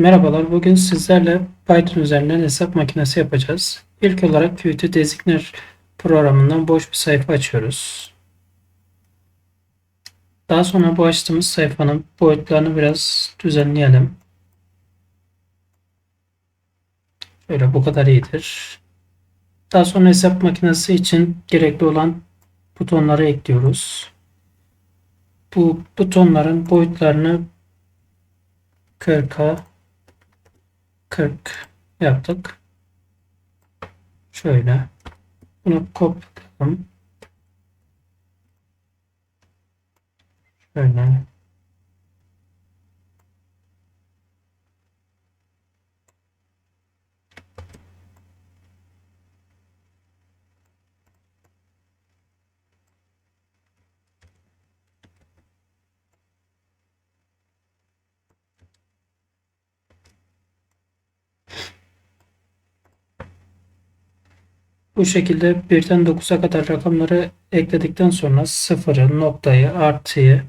Merhabalar, bugün sizlerle Python üzerinden hesap makinesi yapacağız. İlk olarak Qt Designer programından boş bir sayfa açıyoruz. Daha sonra bu açtığımız sayfanın boyutlarını biraz düzenleyelim. Şöyle bu kadar iyidir. Daha sonra hesap makinesi için gerekli olan butonları ekliyoruz. Bu butonların boyutlarını 40'a 40 yaptık. Şöyle. Bunu kopyalayalım. Şöyle. Bu şekilde birden 9'a kadar rakamları ekledikten sonra sıfırı, noktayı, artıyı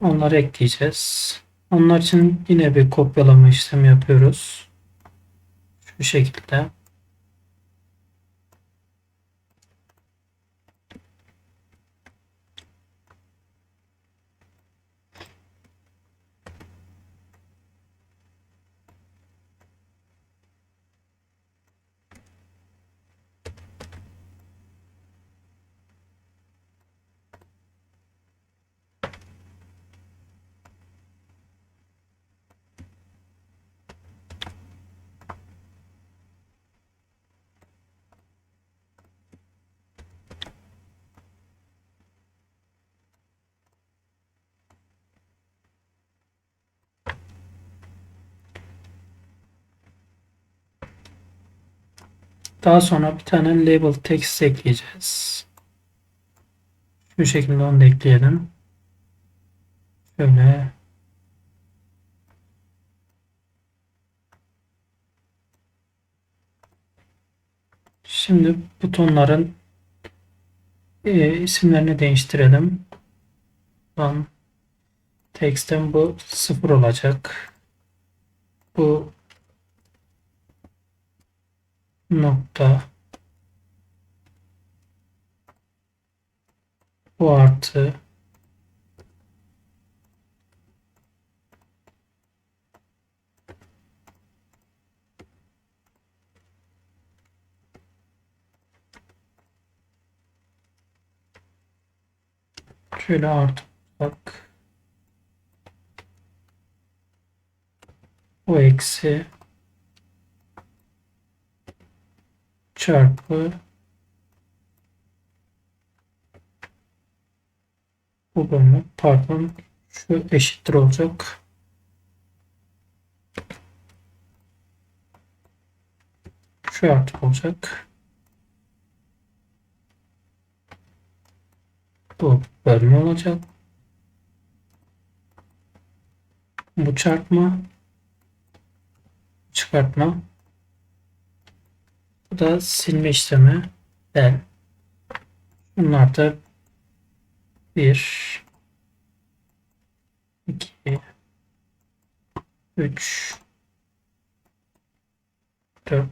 onları ekleyeceğiz. Onlar için yine bir kopyalama işlemi yapıyoruz. Şu şekilde. Daha sonra bir tane label text ekleyeceğiz. Şu şekilde onu da ekleyelim. Şöyle Şimdi butonların e, isimlerini değiştirelim. Lan text'ten bu sıfır olacak. Bu nokta. Bu artı. Şöyle artı o eksi çarpı bu bölümü pardon şu eşittir olacak. Şu artı olacak. Bu bölme olacak. Bu çarpma çıkartma bu da silme işlemi del. Bunlar da 1 2 3 4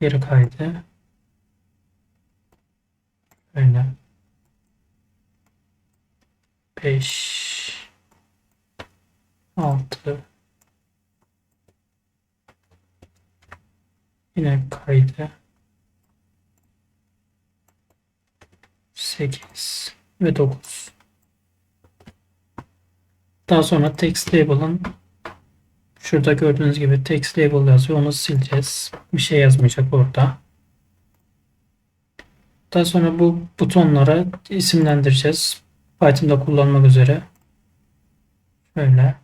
geri kaydı. Öyle. 5 6 yine kaydı. 8 ve 9. Daha sonra text label'ın şurada gördüğünüz gibi text label yazıyor. Onu sileceğiz. Bir şey yazmayacak orada. Daha sonra bu butonlara isimlendireceğiz. Python'da kullanmak üzere. Şöyle.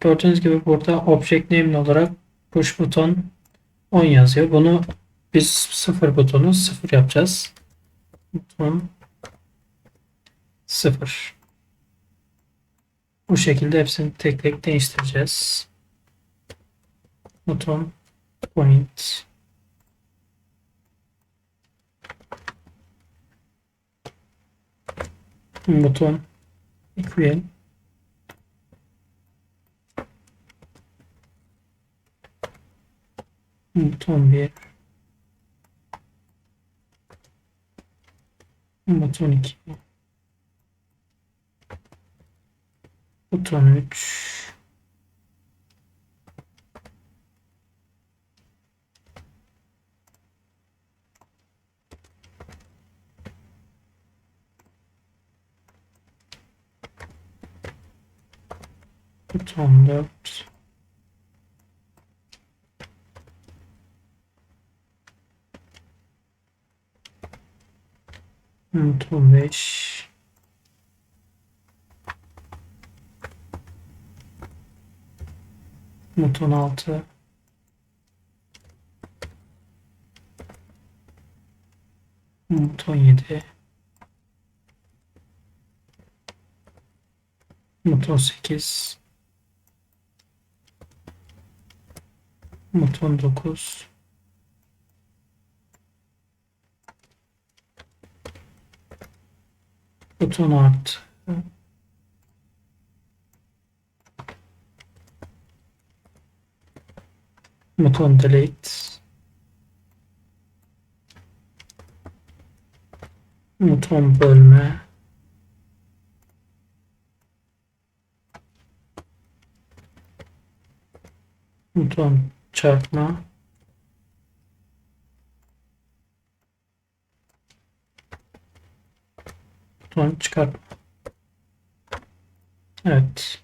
Gördüğünüz gibi burada object name olarak push buton 10 yazıyor. Bunu biz 0 butonu 0 yapacağız. Buton 0. Bu şekilde hepsini tek tek değiştireceğiz. Buton point buton equal Buton 1 Buton 2 Buton 3 Buton 4 Buton 5 Buton 6 Buton 7 Buton 8 Buton 9 Buton artı Buton delete Buton bölme. Buton çarpma Buton çıkartma Evet.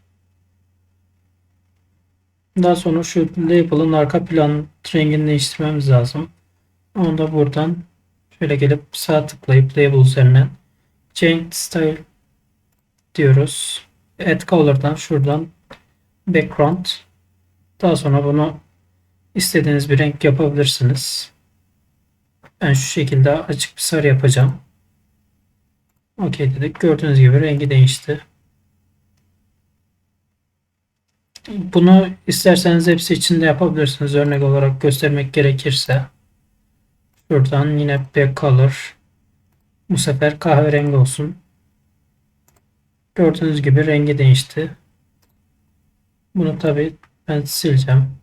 Daha sonra şu label'ın arka plan rengini değiştirmemiz lazım. Onu da buradan şöyle gelip sağ tıklayıp label üzerinden change style diyoruz. Add color'dan şuradan background daha sonra bunu istediğiniz bir renk yapabilirsiniz. Ben şu şekilde açık bir sarı yapacağım. OK dedik. Gördüğünüz gibi rengi değişti. Bunu isterseniz hepsi için de yapabilirsiniz. Örnek olarak göstermek gerekirse. Şuradan yine back color. Bu sefer kahverengi olsun. Gördüğünüz gibi rengi değişti. Bunu tabi ben sileceğim.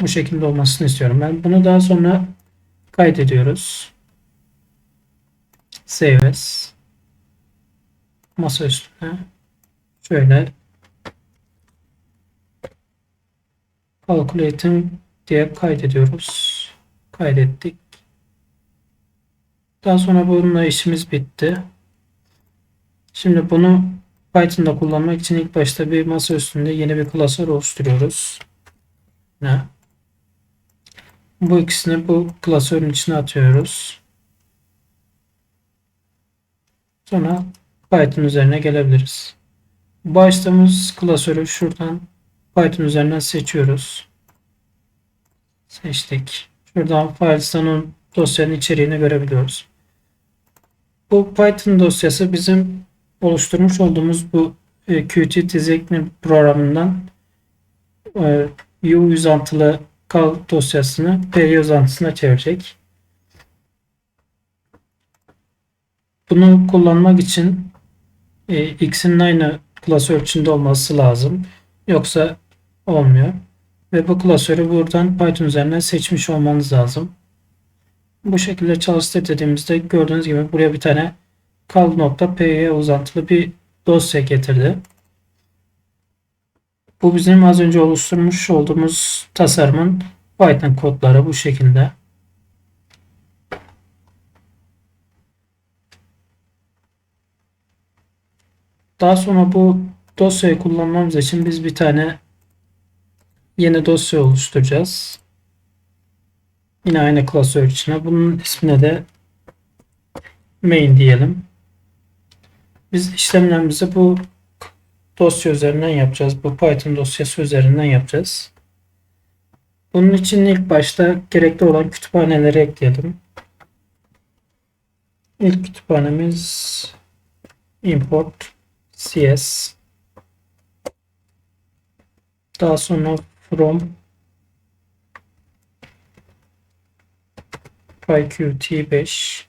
Bu şekilde olmasını istiyorum. Ben bunu daha sonra kaydediyoruz. Save as. Masa üstüne. Şöyle calculating diye kaydediyoruz. Kaydettik. Daha sonra bununla işimiz bitti. Şimdi bunu Python'da kullanmak için ilk başta bir masa üstünde yeni bir klasör oluşturuyoruz. Ne? Bu ikisini bu klasörün içine atıyoruz. Sonra Python üzerine gelebiliriz. Başladığımız klasörü şuradan Python üzerinden seçiyoruz. Seçtik. Şuradan Files'tan dosyanın içeriğini görebiliyoruz. Bu Python dosyası bizim oluşturmuş olduğumuz bu e, Qt Dizekni programından e, U uzantılı kal dosyasını P uzantısına çevirecek. Bunu kullanmak için e, x'in aynı klasör içinde olması lazım. Yoksa olmuyor. Ve bu klasörü buradan Python üzerinden seçmiş olmanız lazım. Bu şekilde çalıştır dediğimizde gördüğünüz gibi buraya bir tane kal.py uzantılı bir dosya getirdi. Bu bizim az önce oluşturmuş olduğumuz tasarımın Python kodları bu şekilde. Daha sonra bu dosyayı kullanmamız için biz bir tane yeni dosya oluşturacağız. Yine aynı klasör içine. Bunun ismine de main diyelim. Biz işlemlerimizi bu dosya üzerinden yapacağız. Bu Python dosyası üzerinden yapacağız. Bunun için ilk başta gerekli olan kütüphaneleri ekleyelim. İlk kütüphanemiz import CS. Daha sonra from PyQt5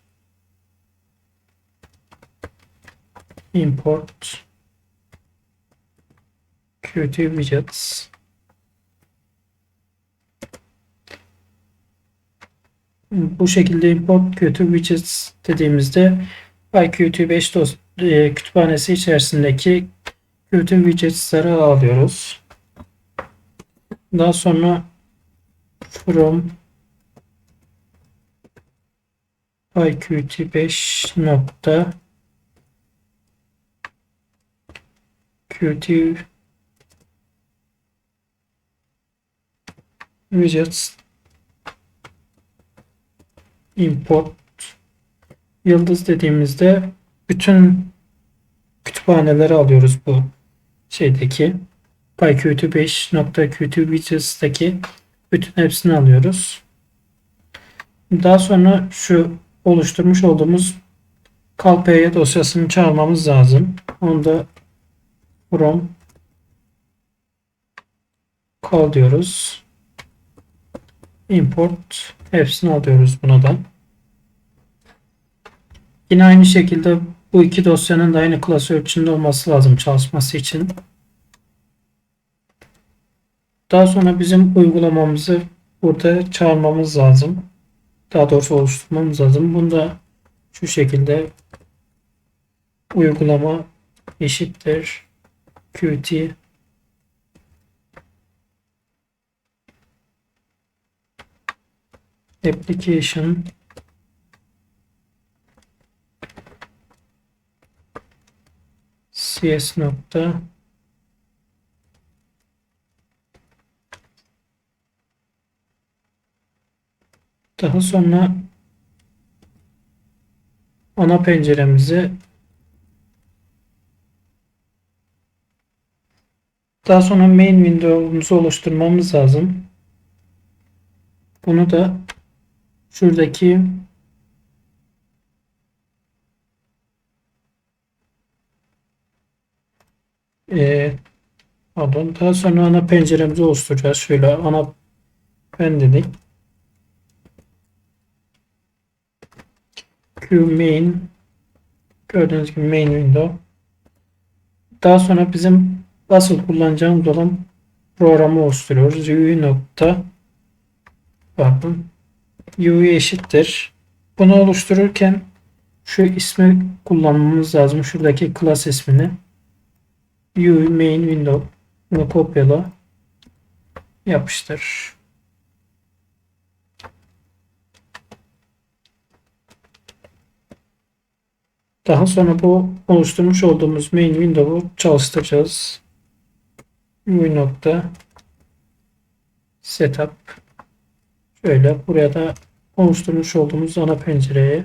import Qt widgets. Bu şekilde import Qt widgets dediğimizde PyQt5 dosyası e, kütüphanesi içerisindeki kötü widgets'ları alıyoruz. Daha sonra from IQT5 nokta Qt widgets import yıldız dediğimizde bütün kütüphaneleri alıyoruz bu şeydeki PyQt5.qt widgets'taki bütün hepsini alıyoruz. Daha sonra şu oluşturmuş olduğumuz CalPy dosyasını çağırmamız lazım. Onu da from call diyoruz. Import hepsini alıyoruz buna da. Yine aynı şekilde bu iki dosyanın da aynı klasör içinde olması lazım çalışması için. Daha sonra bizim uygulamamızı burada çağırmamız lazım. Daha doğrusu oluşturmamız lazım. Bunu da şu şekilde uygulama eşittir qt application cs nokta daha sonra ana penceremizi daha sonra main window'umuzu oluşturmamız lazım. Bunu da şuradaki e, pardon daha sonra ana penceremizi oluşturacağız. Şöyle ana pen dedik. Main gördüğünüz gibi main window. Daha sonra bizim asıl kullanacağımız olan programı oluşturuyoruz. UI nokta pardon UI eşittir. Bunu oluştururken şu ismi kullanmamız lazım. Şuradaki class ismini. UI main window. Bunu kopyala. Yapıştır. Daha sonra bu oluşturmuş olduğumuz main window'u çalıştıracağız. UI nokta setup şöyle buraya da oluşturmuş olduğumuz ana pencereye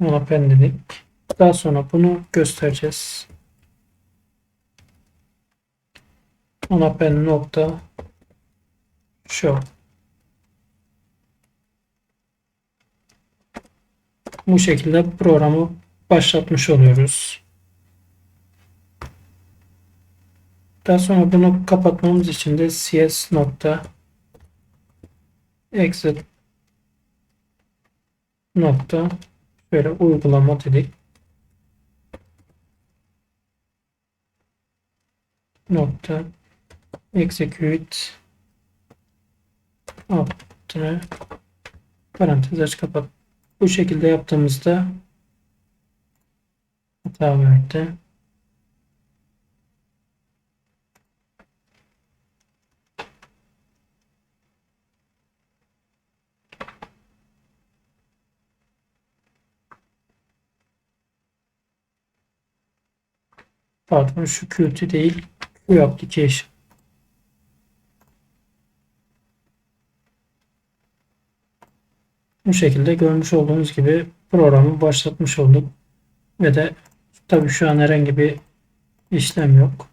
ana pen. Daha sonra bunu göstereceğiz. Ana pen nokta show bu şekilde programı başlatmış oluyoruz. Daha sonra bunu kapatmamız için de cs nokta exit nokta böyle uygulama dedik. nokta execute altına parantez aç kapat. Bu şekilde yaptığımızda hata verdi. Pardon şu Qt değil. Q application. Bu şekilde görmüş olduğunuz gibi programı başlatmış olduk. Ve de tabii şu an herhangi bir işlem yok.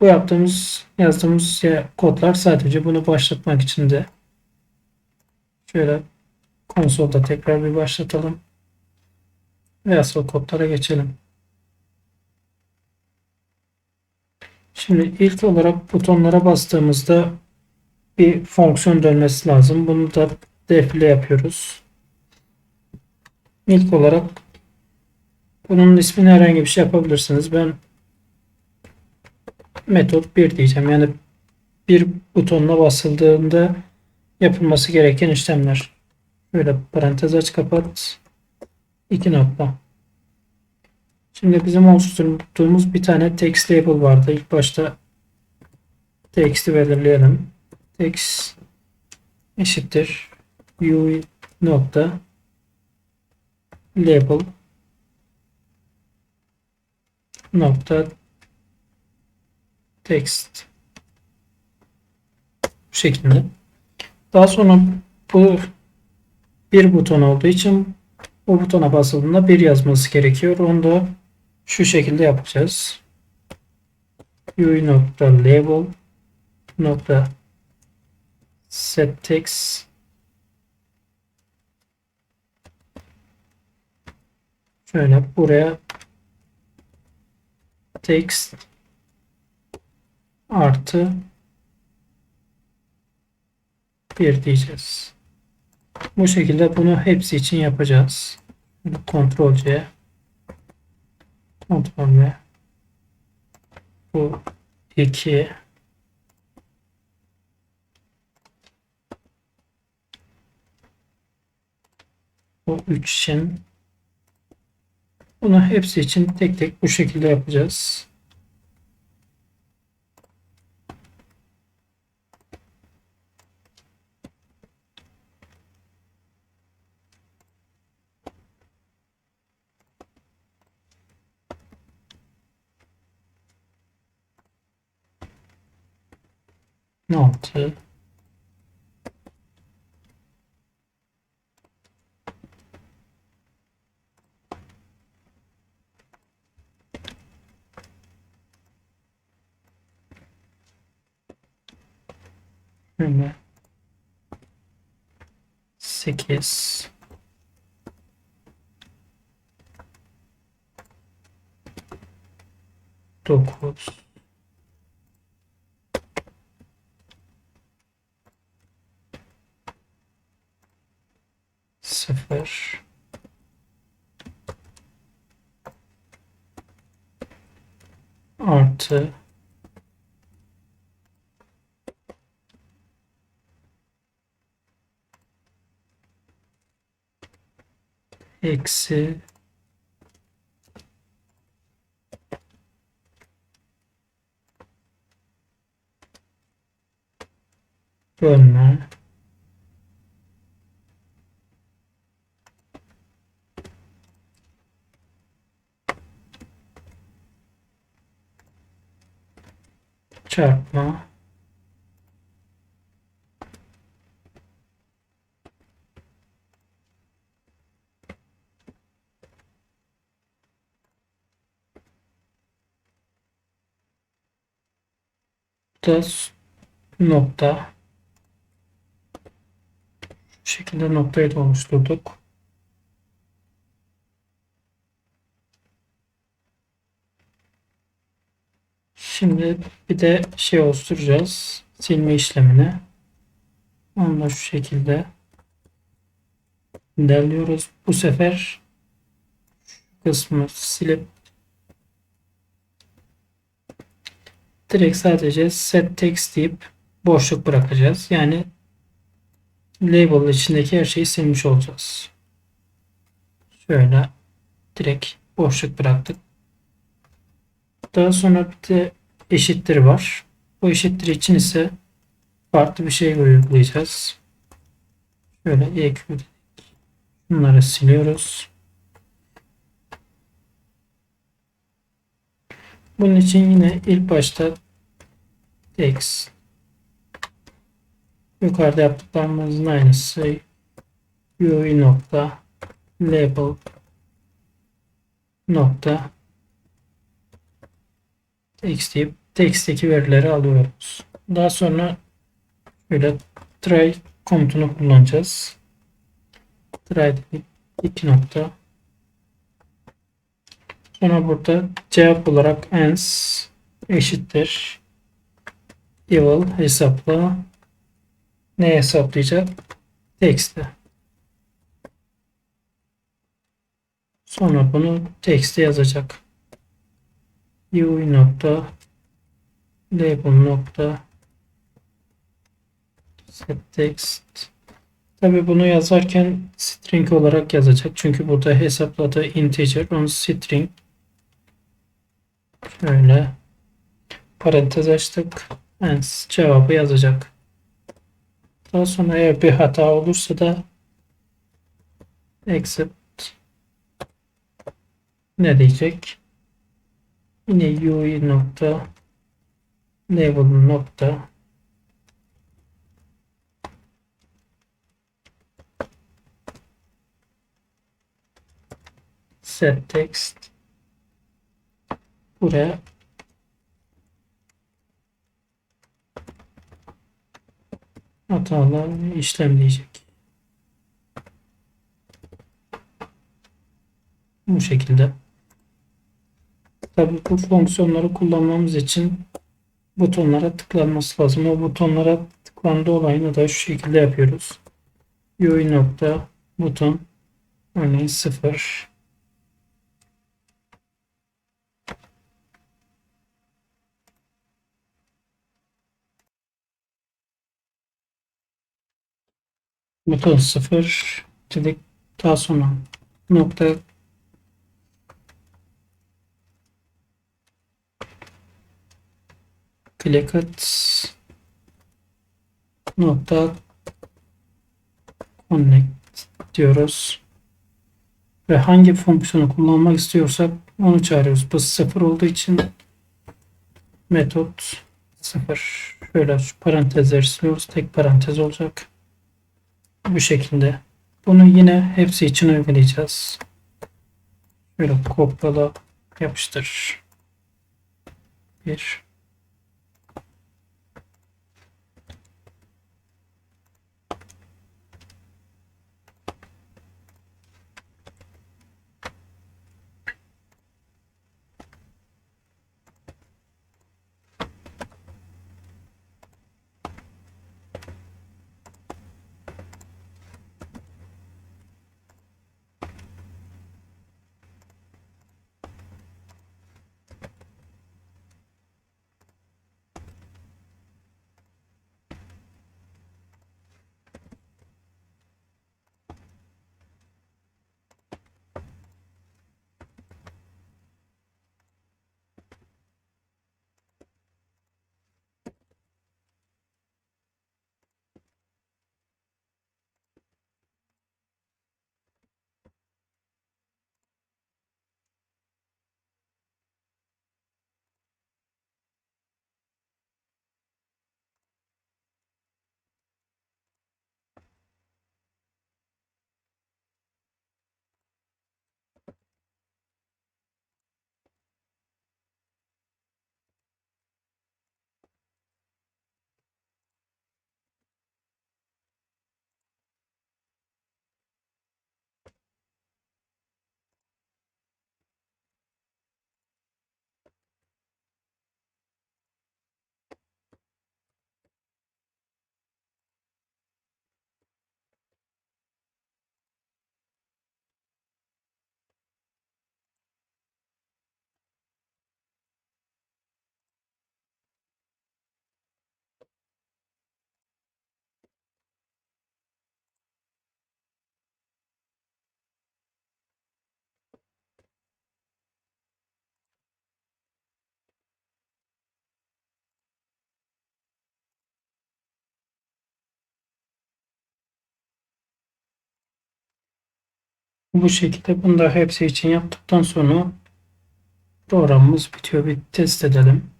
Bu yaptığımız yazdığımız kodlar sadece bunu başlatmak için de şöyle konsolda tekrar bir başlatalım. Ve asıl kodlara geçelim. Şimdi ilk olarak butonlara bastığımızda bir fonksiyon dönmesi lazım. Bunu da defile yapıyoruz. İlk olarak bunun ismini herhangi bir şey yapabilirsiniz. Ben metot 1 diyeceğim. Yani bir butonuna basıldığında yapılması gereken işlemler. Şöyle parantez aç kapat. 2 nokta. Şimdi bizim oluşturduğumuz bir tane text label vardı. İlk başta text'i belirleyelim. Text eşittir UI nokta label nokta text bu şekilde. Daha sonra bu bir buton olduğu için o butona basıldığında bir yazması gerekiyor. Onu da şu şekilde yapacağız. UI nokta label nokta set text şöyle buraya text artı bir diyeceğiz. Bu şekilde bunu hepsi için yapacağız. Ctrl C Ctrl V bu 2 bu 3 için bunu hepsi için tek tek bu şekilde yapacağız. Altı. Şöyle. Sekiz. Dokuz. Sıfır. Artı. Eksi. Bölme. çarpma da nokta şu şekilde noktayı da oluşturduk. Şimdi bir de şey oluşturacağız. Silme işlemini. Onu da şu şekilde derliyoruz. Bu sefer kısmı silip direkt sadece set text deyip boşluk bırakacağız. Yani label içindeki her şeyi silmiş olacağız. Şöyle direkt boşluk bıraktık. Daha sonra bir de eşittir var. Bu eşittir için ise farklı bir şey uygulayacağız. Şöyle dedik. Bunları siliyoruz. Bunun için yine ilk başta text yukarıda yaptıklarımızın aynısı UI nokta label nokta text deyip text'teki verileri alıyoruz. Daha sonra böyle try komutunu kullanacağız. Try dedik. nokta. Sonra burada cevap olarak ans eşittir eval hesapla ne hesaplayacak? Text'e. Sonra bunu text'e yazacak. UI nokta label nokta set text. Tabi bunu yazarken string olarak yazacak. Çünkü burada hesapladığı integer. Onu string şöyle parantez açtık. And cevabı yazacak. Daha sonra eğer bir hata olursa da except ne diyecek? Yine UI nokta label nokta set text buraya hatalı işlem diyecek. Bu şekilde. Tabii bu fonksiyonları kullanmamız için butonlara tıklanması lazım. O butonlara tıklandığı olayını da şu şekilde yapıyoruz. UI nokta buton örneğin 0 buton 0 dedik daha sonra nokta clicket nokta connect diyoruz. Ve hangi fonksiyonu kullanmak istiyorsak onu çağırıyoruz. Bu sıfır olduğu için metot sıfır. Şöyle şu parantezleri siliyoruz. Tek parantez olacak. Bu şekilde. Bunu yine hepsi için uygulayacağız. Şöyle kopyala yapıştır. Bir. Bu şekilde bunu da hepsi için yaptıktan sonra programımız bitiyor. Bir test edelim.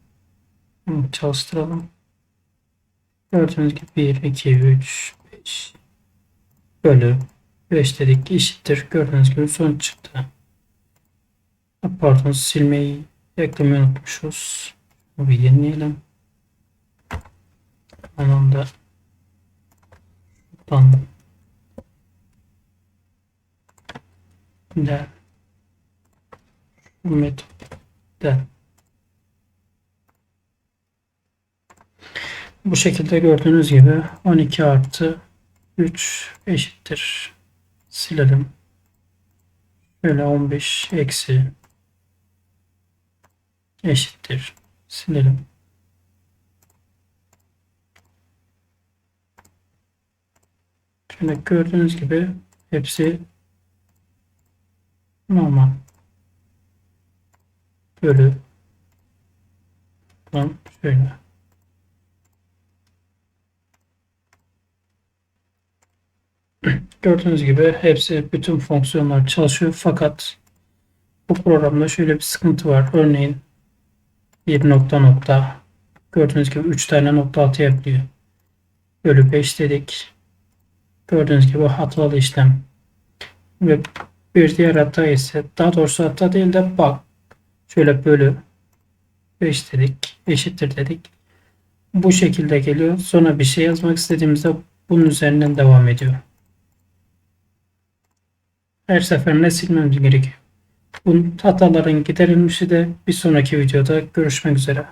Çalıştıralım. Gördüğünüz gibi 1, 2, 3, 5 bölü 5 dedik eşittir. Gördüğünüz gibi sonuç çıktı. Pardon silmeyi eklemeyi unutmuşuz. Bir yenileyelim. Onun da şuradan de metot de bu şekilde gördüğünüz gibi 12 artı 3 eşittir. Silelim. Şöyle 15 eksi eşittir. Silelim. Şöyle gördüğünüz gibi hepsi normal. Bölü. Tamam şöyle. Gördüğünüz gibi hepsi bütün fonksiyonlar çalışıyor fakat bu programda şöyle bir sıkıntı var. Örneğin bir nokta nokta gördüğünüz gibi 3 tane nokta atayabiliyor. Bölü 5 dedik. Gördüğünüz gibi hatalı işlem. Ve bir diğer hata ise daha doğrusu hata değil de bak şöyle bölü 5 dedik eşittir dedik. Bu şekilde geliyor. Sonra bir şey yazmak istediğimizde bunun üzerinden devam ediyor. Her seferinde silmemiz gerekiyor. Bu hataların giderilmişi de bir sonraki videoda görüşmek üzere.